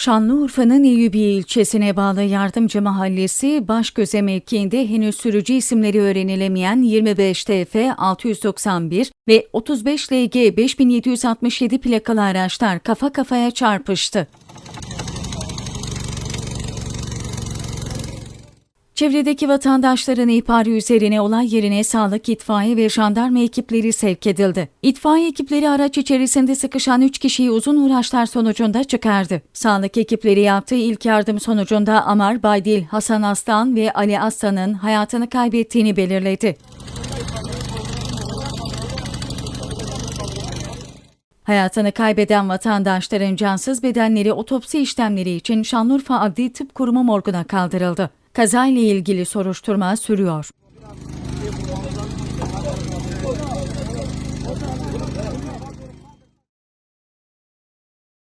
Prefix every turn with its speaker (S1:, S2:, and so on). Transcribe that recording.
S1: Şanlıurfa'nın Eyüpiye ilçesine bağlı Yardımcı Mahallesi Başgöze mevkiinde henüz sürücü isimleri öğrenilemeyen 25 TF 691 ve 35 LG 5767 plakalı araçlar kafa kafaya çarpıştı. Çevredeki vatandaşların ihbarı üzerine olay yerine sağlık, itfaiye ve jandarma ekipleri sevk edildi. İtfaiye ekipleri araç içerisinde sıkışan 3 kişiyi uzun uğraşlar sonucunda çıkardı. Sağlık ekipleri yaptığı ilk yardım sonucunda Amar Baydil, Hasan Aslan ve Ali Aslan'ın hayatını kaybettiğini belirledi. Hayatını kaybeden vatandaşların cansız bedenleri otopsi işlemleri için Şanlıurfa Adli Tıp Kurumu morguna kaldırıldı. Kazayla ilgili soruşturma sürüyor.